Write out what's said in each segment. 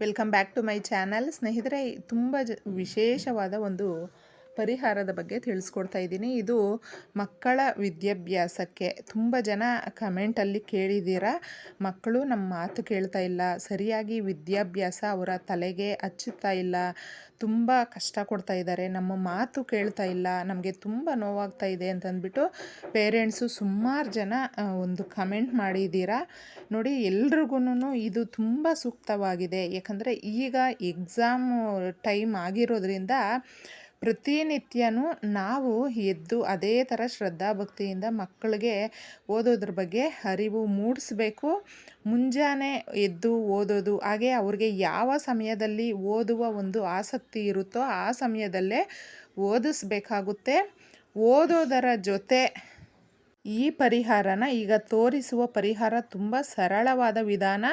Welcome back to my channel ಸ್ನೇಹಿತರೆ ತುಂಬ ಜ ವಿಶೇಷವಾದ ಒಂದು ಪರಿಹಾರದ ಬಗ್ಗೆ ತಿಳಿಸ್ಕೊಡ್ತಾ ಇದ್ದೀನಿ. ಇದು ಮಕ್ಕಳ ವಿದ್ಯಾಭ್ಯಾಸಕ್ಕೆ ತುಂಬ ಜನ ಕಮೆಂಟಲ್ಲಿ ಕೇಳಿದ್ದೀರಾ? ಮಕ್ಕಳು ನಮ್ಮ ಮಾತು ಕೇಳ್ತಾ ಇಲ್ಲ. ಸರಿಯಾಗಿ ವಿದ್ಯಾಭ್ಯಾಸ ಅವರ ತಲೆಗೆ ಹಚ್ಚುತ್ತಾ ಇಲ್ಲ. ತುಂಬ ಕಷ್ಟ ಕೊಡ್ತಾ ಇದ್ದಾರೆ. ನಮ್ಮ ಮಾತು ಕೇಳ್ತಾ ಇಲ್ಲ. ನಮಗೆ ತುಂಬ ನೋವಾಗ್ತಾ ಇದೆ ಅಂತಂದ್ಬಿಟ್ಟು ಪೇರೆಂಟ್ಸು ಸುಮಾರು ಜನ ಒಂದು ಕಮೆಂಟ್ ಮಾಡಿದ್ದೀರಾ? ನೋಡಿ ಎಲ್ರಿಗೂ ಇದು ತುಂಬ ಸೂಕ್ತವಾಗಿದೆ. ಯಾಕಂದರೆ ಈಗ ಎಕ್ಸಾಮ್ ಟೈಮ್ ಆಗಿರೋದ್ರಿಂದ ಪ್ರತಿನಿತ್ಯನೂ ನಾವು ಎದ್ದು ಅದೇ ಥರ ಶ್ರದ್ಧಾಭಕ್ತಿಯಿಂದ ಮಕ್ಕಳಿಗೆ ಓದೋದ್ರ ಬಗ್ಗೆ ಅರಿವು ಮೂಡಿಸ್ಬೇಕು. ಮುಂಜಾನೆ ಎದ್ದು ಓದೋದು, ಹಾಗೆ ಅವ್ರಿಗೆ ಯಾವ ಸಮಯದಲ್ಲಿ ಓದುವ ಒಂದು ಆಸಕ್ತಿ ಇರುತ್ತೋ ಆ ಸಮಯದಲ್ಲೇ ಓದಿಸ್ಬೇಕಾಗುತ್ತೆ. ಓದೋದರ ಜೊತೆ ಈ ಪರಿಹಾರನ ಈಗ ತೋರಿಸುವ ಪರಿಹಾರ ತುಂಬ ಸರಳವಾದ ವಿಧಾನ.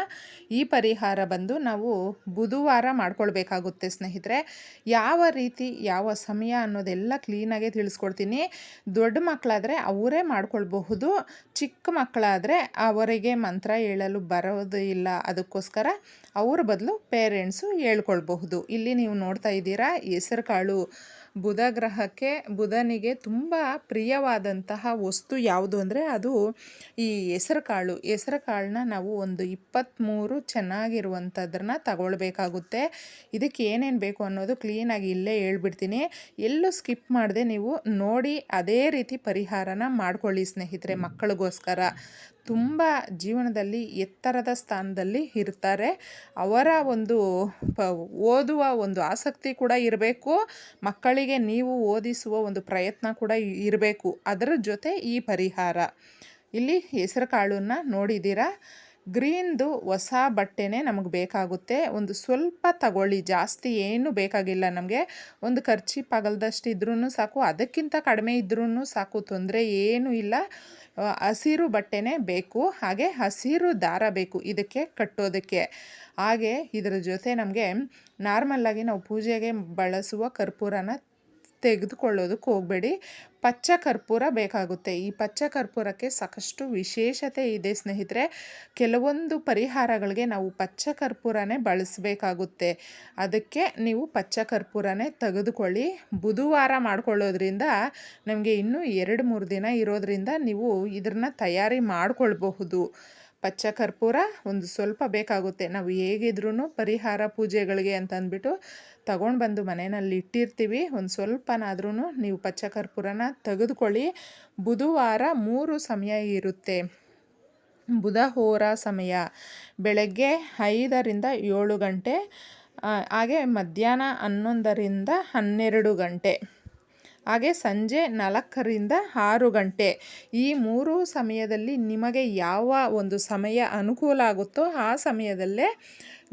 ಈ ಪರಿಹಾರ ಬಂದು ನಾವು ಬುಧವಾರ ಮಾಡ್ಕೊಳ್ಬೇಕಾಗುತ್ತೆ ಸ್ನೇಹಿತರೆ. ಯಾವ ರೀತಿ, ಯಾವ ಸಮಯ ಅನ್ನೋದೆಲ್ಲ ಕ್ಲೀನಾಗೆ ತಿಳಿಸ್ಕೊಡ್ತೀನಿ. ದೊಡ್ಡ ಮಕ್ಕಳಾದರೆ ಅವರೇ ಮಾಡ್ಕೊಳ್ಬಹುದು, ಚಿಕ್ಕ ಮಕ್ಕಳಾದರೆ ಅವರಿಗೆ ಮಂತ್ರ ಹೇಳಲು ಬರೋದು ಇಲ್ಲ. ಅದಕ್ಕೋಸ್ಕರ ಅವ್ರ ಬದಲು ಪೇರೆಂಟ್ಸು ಹೇಳ್ಕೊಳ್ಬಹುದು. ಇಲ್ಲಿ ನೀವು ನೋಡ್ತಾ ಇದ್ದೀರಾ ಹೆಸರು ಕಾಳು ಬುಧ ಗ್ರಹಕ್ಕೆ ಬುಧನಿಗೆ ತುಂಬ ಪ್ರಿಯವಾದಂತಹ ವಸ್ತು ಯಾವುದು ಅಂದರೆ ಅದು ಈ ಹೆಸರು ಕಾಳು ಹೆಸರು ಕಾಳನ್ನ ನಾವು ಒಂದು ಇಪ್ಪತ್ತ್ಮೂರು ಚೆನ್ನಾಗಿರುವಂಥದ್ರನ್ನ ತಗೊಳ್ಬೇಕಾಗುತ್ತೆ. ಇದಕ್ಕೆ ಏನೇನು ಬೇಕು ಅನ್ನೋದು ಕ್ಲೀನಾಗಿ ಇಲ್ಲೇ ಹೇಳ್ಬಿಡ್ತೀನಿ. ಎಲ್ಲೂ ಸ್ಕಿಪ್ ಮಾಡದೆ ನೀವು ನೋಡಿ ಅದೇ ರೀತಿ ಪರಿಹಾರನ ಮಾಡ್ಕೊಳ್ಳಿ ಸ್ನೇಹಿತರೆ, ಮಕ್ಕಳಿಗೋಸ್ಕರ. ತುಂಬ ಜೀವನದಲ್ಲಿ ಎತ್ತರದ ಸ್ಥಾನದಲ್ಲಿ ಇರ್ತಾರೆ. ಅವರ ಒಂದು ಓದುವ ಒಂದು ಆಸಕ್ತಿ ಕೂಡ ಇರಬೇಕು. ಮಕ್ಕಳಿಗೆ ನೀವು ಓದಿಸುವ ಒಂದು ಪ್ರಯತ್ನ ಕೂಡ ಇರಬೇಕು. ಅದರ ಜೊತೆ ಈ ಪರಿಹಾರ. ಇಲ್ಲಿ ಹೆಸರು ಕಾಳನ್ನು ನೋಡಿದ್ದೀರಾ? ಗ್ರೀನ್ದು ಹೊಸ ಬಟ್ಟೆನೇ ನಮಗೆ ಬೇಕಾಗುತ್ತೆ. ಒಂದು ಸ್ವಲ್ಪ ತಗೊಳ್ಳಿ. ಜಾಸ್ತಿ ಏನು ಬೇಕಾಗಿಲ್ಲ ನಮಗೆ. ಒಂದು ಖರ್ಚಿ ಪಗಲ್ದಷ್ಟು ಇದ್ರೂ ಸಾಕು. ಅದಕ್ಕಿಂತ ಕಡಿಮೆ ಇದ್ರೂ ಸಾಕು. ತೊಂದರೆ ಏನೂ ಇಲ್ಲ. ಹಸಿರು ಬಟ್ಟೆನೇ ಬೇಕು. ಹಾಗೆ ಹಸಿರು ದಾರ ಬೇಕು ಇದಕ್ಕೆ, ಕಟ್ಟೋದಕ್ಕೆ. ಹಾಗೆ ಇದರ ಜೊತೆ ನಮಗೆ ನಾರ್ಮಲ್ಲಾಗಿ ನಾವು ಪೂಜೆಗೆ ಬಳಸುವ ಕರ್ಪೂರನ ತೆಗೆದುಕೊಳ್ಳೋದಕ್ಕೆ ಹೋಗಬೇಡಿ. ಪಚ್ಚ ಕರ್ಪೂರ ಬೇಕಾಗುತ್ತೆ. ಈ ಪಚ್ಚ ಕರ್ಪೂರಕ್ಕೆ ಸಾಕಷ್ಟು ವಿಶೇಷತೆ ಇದೆ ಸ್ನೇಹಿತರೆ. ಕೆಲವೊಂದು ಪರಿಹಾರಗಳಿಗೆ ನಾವು ಪಚ್ಚ ಕರ್ಪೂರನೇ ಬಳಸಬೇಕಾಗುತ್ತೆ. ಅದಕ್ಕೆ ನೀವು ಪಚ್ಚ ಕರ್ಪೂರನೇ ತೆಗೆದುಕೊಳ್ಳಿ. ಬುಧವಾರ ಮಾಡ್ಕೊಳ್ಳೋದ್ರಿಂದ ನಮಗೆ ಇನ್ನೂ ಎರಡು ಮೂರು ದಿನ ಇರೋದರಿಂದ ನೀವು ಇದನ್ನು ತಯಾರಿ ಮಾಡ್ಕೊಳ್ಬಹುದು. ಪಚ್ಚ ಕರ್ಪೂರ ಒಂದು ಸ್ವಲ್ಪ ಬೇಕಾಗುತ್ತೆ. ನಾವು ಹೇಗಿದ್ರೂ ಪರಿಹಾರ ಪೂಜೆಗಳಿಗೆ ಅಂತ ಅಂದ್ಬಿಟ್ಟು ತಗೊಂಡು ಬಂದು ಮನೆಯಲ್ಲಿ ಇಟ್ಟಿರ್ತೀವಿ. ಒಂದು ಸ್ವಲ್ಪನಾದ್ರೂ ನೀವು ಪಚ್ಚ ಕರ್ಪೂರನ ತೆಗೆದುಕೊಳ್ಳಿ. ಬುಧವಾರ ಮೂರು ಸಮಯ ಇರುತ್ತೆ. ಬುಧ ಹೋರ ಸಮಯ. ಬೆಳಗ್ಗೆ ಐದರಿಂದ ಏಳು ಗಂಟೆ ಹಾಗೆ ಮಧ್ಯಾಹ್ನ ಹನ್ನೊಂದರಿಂದ ಹನ್ನೆರಡು ಗಂಟೆ. ಹಾಗೆ ಸಂಜೆ ನಾಲ್ಕರಿಂದ ಆರು ಗಂಟೆ. ಈ ಮೂರು ಸಮಯದಲ್ಲಿ ನಿಮಗೆ ಯಾವ ಒಂದು ಸಮಯ ಅನುಕೂಲ ಆಗುತ್ತೋ ಆ ಸಮಯದಲ್ಲೇ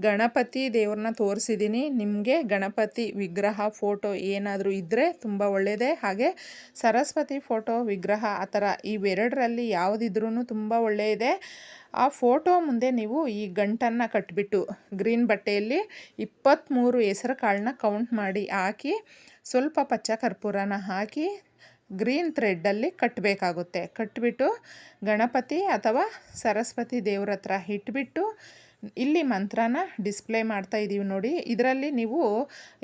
ಗಣಪತಿ ದೇವ್ರನ್ನ ತೋರಿಸಿದ್ದೀನಿ. ನಿಮಗೆ ಗಣಪತಿ ವಿಗ್ರಹ ಫೋಟೋ ಏನಾದರೂ ಇದ್ದರೆ ತುಂಬ ಒಳ್ಳೆಯದೇ ಹಾಗೆ ಸರಸ್ವತಿ ಫೋಟೋ ವಿಗ್ರಹ ಆ ಥರ ಇವೆರಡರಲ್ಲಿ ಯಾವುದಿದ್ರೂ ತುಂಬ ಒಳ್ಳೆಯದೇ. ಆ ಫೋಟೋ ಮುಂದೆ ನೀವು ಈ ಗಂಟನ್ನು ಕಟ್ಬಿಟ್ಟು, ಗ್ರೀನ್ ಬಟ್ಟೆಯಲ್ಲಿ ಇಪ್ಪತ್ತ್ಮೂರು ಹೆಸರು ಕಾಳನ್ನ ಕೌಂಟ್ ಮಾಡಿ ಹಾಕಿ ಸ್ವಲ್ಪ ಪಚ್ಚ ಕರ್ಪೂರನ ಹಾಕಿ ಗ್ರೀನ್ ಥ್ರೆಡ್ಡಲ್ಲಿ ಕಟ್ಟಬೇಕಾಗುತ್ತೆ ಕಟ್ಟಿಬಿಟ್ಟು ಗಣಪತಿ ಅಥವಾ ಸರಸ್ವತಿ ದೇವ್ರ ಹತ್ರ ಇಟ್ಬಿಟ್ಟು ಇಲ್ಲಿ ಮಂತ್ರನ ಡಿಸ್ಪ್ಲೇ ಮಾಡ್ತಾ ಇದ್ದೀವಿ ನೋಡಿ. ಇದರಲ್ಲಿ ನೀವು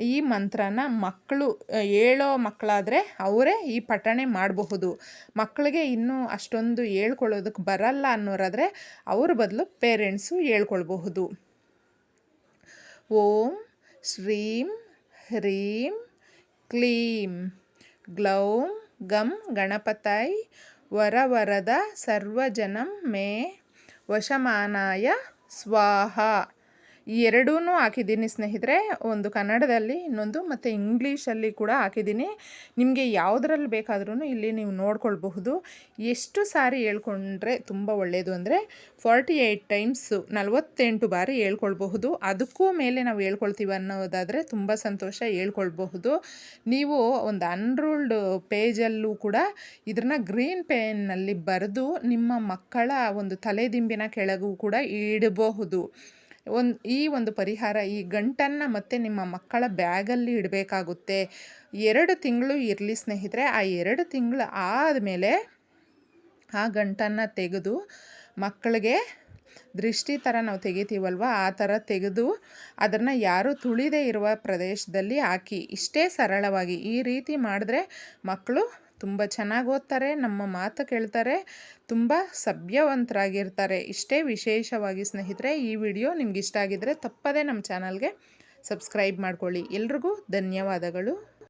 ಈ ಮಂತ್ರನ ಮಕ್ಕಳು ಹೇಳೋ ಮಕ್ಕಳಾದರೆ ಅವರೇ ಈ ಪಠಣೆ ಮಾಡಬಹುದು. ಮಕ್ಕಳಿಗೆ ಇನ್ನೂ ಅಷ್ಟೊಂದು ಹೇಳ್ಕೊಳ್ಳೋದಕ್ಕೆ ಬರಲ್ಲ ಅನ್ನೋರಾದರೆ ಅವ್ರ ಬದಲು ಪೇರೆಂಟ್ಸು ಹೇಳ್ಕೊಳ್ಬಹುದು. ಓಂ ಶ್ರೀಂ ಹ್ರೀಂ క్లీం. గ్లౌం గం గణపతాయ్ వరవరద సర్వజనం మే వశమానాయ స్వాహ. ಈ ಎರಡೂ ಹಾಕಿದ್ದೀನಿ ಸ್ನೇಹಿತರೆ. ಒಂದು ಕನ್ನಡದಲ್ಲಿ, ಇನ್ನೊಂದು ಮತ್ತು ಇಂಗ್ಲೀಷಲ್ಲಿ ಕೂಡ ಹಾಕಿದ್ದೀನಿ. ನಿಮಗೆ ಯಾವುದ್ರಲ್ಲಿ ಬೇಕಾದ್ರೂ ಇಲ್ಲಿ ನೀವು ನೋಡ್ಕೊಳ್ಬಹುದು. ಎಷ್ಟು ಸಾರಿ ಹೇಳ್ಕೊಂಡ್ರೆ ತುಂಬ ಒಳ್ಳೆಯದು ಅಂದರೆ, ಫಾರ್ಟಿ ಏಯ್ಟ್ ಟೈಮ್ಸು ನಲವತ್ತೆಂಟು ಬಾರಿ ಹೇಳ್ಕೊಳ್ಬಹುದು. ಅದಕ್ಕೂ ಮೇಲೆ ನಾವು ಹೇಳ್ಕೊಳ್ತೀವಿ ಅನ್ನೋದಾದರೆ ತುಂಬ ಸಂತೋಷ ಹೇಳ್ಕೊಳ್ಬಹುದು. ನೀವು ಒಂದು ಅನ್ರೂಲ್ಡ್ ಪೇಜಲ್ಲೂ ಕೂಡ ಇದನ್ನ ಗ್ರೀನ್ ಪೇನ್ನಲ್ಲಿ ಬರೆದು ನಿಮ್ಮ ಮಕ್ಕಳ ಒಂದು ತಲೆದಿಂಬಿನ ಕೆಳಗೂ ಕೂಡ ಇಡಬಹುದು. ಒಂದು, ಈ ಒಂದು ಪರಿಹಾರ ಈ ಗಂಟನ್ನು ಮತ್ತೆ ನಿಮ್ಮ ಮಕ್ಕಳ ಬ್ಯಾಗಲ್ಲಿ ಇಡಬೇಕಾಗುತ್ತೆ. ಎರಡು ತಿಂಗಳು ಇರಲಿ ಸ್ನೇಹಿತರೆ, ಆ ಎರಡು ತಿಂಗಳು ಆದಮೇಲೆ ಆ ಗಂಟನ್ನು ತೆಗೆದು ಮಕ್ಕಳಿಗೆ ದೃಷ್ಟಿ ಥರ ನಾವು ತೆಗಿತೀವಲ್ವ? ಆ ಥರ ತೆಗೆದು ಅದನ್ನು ಯಾರು ತುಳಿದೇ ಇರುವ ಪ್ರದೇಶದಲ್ಲಿ ಹಾಕಿ. ಇಷ್ಟೇ ಸರಳವಾಗಿ ಈ ರೀತಿ ಮಾಡಿದ್ರೆ ಮಕ್ಕಳು ತುಂಬ ಚೆನ್ನಾಗಿ ಓದ್ತಾರೆ, ನಮ್ಮ ಮಾತು ಕೇಳ್ತಾರೆ, ತುಂಬ ಸಭ್ಯವಂತರಾಗಿರ್ತಾರೆ. ಇಷ್ಟೇ ವಿಶೇಷವಾಗಿ ಸ್ನೇಹಿತರೆ, ಈ ವಿಡಿಯೋ ನಿಮ್ಗೆ ಇಷ್ಟ ಆಗಿದ್ದರೆ ತಪ್ಪದೇ ನಮ್ಮ ಚಾನಲ್ಗೆ ಸಬ್ಸ್ಕ್ರೈಬ್ ಮಾಡ್ಕೊಳ್ಳಿ. ಎಲ್ರಿಗೂ ಧನ್ಯವಾದಗಳು.